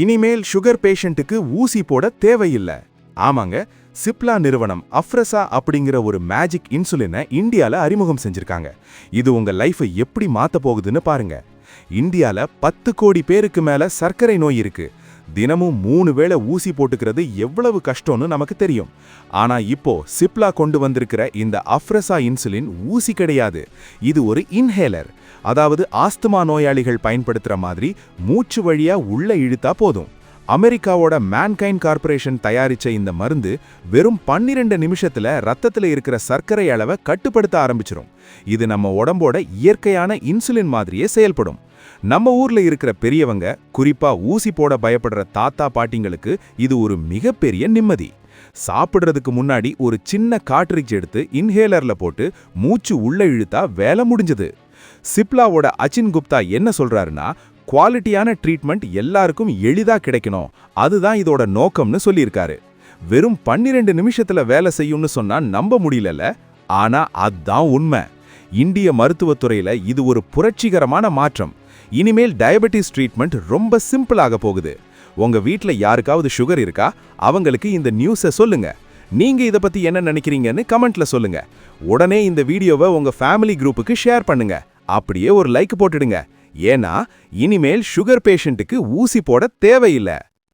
இனிமேல் சுகர் பேஷண்ட்டுக்கு ஊசி போட தேவையில்லை. ஆமாங்க சிப்லா நிறுவனம் அஃப்ரஸா அப்படிங்கிற ஒரு மேஜிக் இன்சுலினை இந்தியாவில் அறிமுகம் செஞ்சிருக்காங்க. இது உங்கள் லைஃபை எப்படி மாற்ற போகுதுன்னு பாருங்க. இந்தியாவில் பத்து கோடி பேருக்கு மேலே சர்க்கரை நோய் இருக்குது தினமும் மூணு வேளை ஊசி போட்டுக்கிறது எவ்வளவு கஷ்டம்னு நமக்கு தெரியும். ஆனா இப்போ சிப்லா கொண்டு வந்திருக்கிற இந்த அஃப்ரஸா இன்சுலின் ஊசி கிடையாது. இது ஒரு இன்ஹேலர். அதாவது ஆஸ்துமா நோயாளிகள் பயன்படுத்துற மாதிரி மூச்சு வழியா உள்ள இழுத்தா போதும். அமெரிக்காவோட மேன்கைன் கார்ப்பரேஷன் தயாரிச்ச இந்த மருந்து வெறும் பன்னிரெண்டு நிமிஷத்துல ரத்தத்தில் இருக்கிற சர்க்கரை அளவை கட்டுப்படுத்த ஆரம்பிச்சிடும் இது நம்ம உடம்போட இயற்கையான இன்சுலின் மாதிரியே செயல்படும். நம்ம ஊர்ல இருக்கிற பெரியவங்க குறிப்பா ஊசி போட பயப்படுற தாத்தா பாட்டிங்களுக்கு இது ஒரு மிகப்பெரிய நிம்மதி. சாப்பிடுறதுக்கு முன்னாடி ஒரு சின்ன காட்ரிட்ஜ் எடுத்து இன்ஹேலர்ல போட்டு மூச்சு உள்ள இழுத்தா வேலை முடிஞ்சது. சிப்லாவோட அச்சின் குப்தா என்ன சொல்றாருன்னா குவாலிட்டியான ட்ரீட்மெண்ட் எல்லாருக்கும் எளிதா கிடைக்கணும். அதுதான் இதோட நோக்கம்னு சொல்லியிருக்காரு. வெறும் பன்னிரெண்டு நிமிஷத்துல வேலை செய்யும்னு சொன்னா நம்ப முடியலல ஆனா அதான் உண்மை. இந்திய மருத்துவத்துறையில இது ஒரு புரட்சிகரமான மாற்றம். இனிமேல் டயபெட்டிஸ் ட்ரீட்மெண்ட் ரொம்ப சிம்பிளாக போகுது. உங்க வீட்டில் யாருக்காவது சுகர் இருக்கா? அவங்களுக்கு இந்த நியூஸை சொல்லுங்க. நீங்க இதை பத்தி என்ன நினைக்கிறீங்கன்னு கமெண்ட்ல சொல்லுங்க. உடனே இந்த வீடியோவை உங்க ஃபேமிலி குரூப்புக்கு ஷேர் பண்ணுங்க. அப்படியே ஒரு லைக் போட்டுடுங்க. ஏன்னா இனிமேல் சுகர் பேஷண்ட்டுக்கு ஊசி போட தேவையில்லை.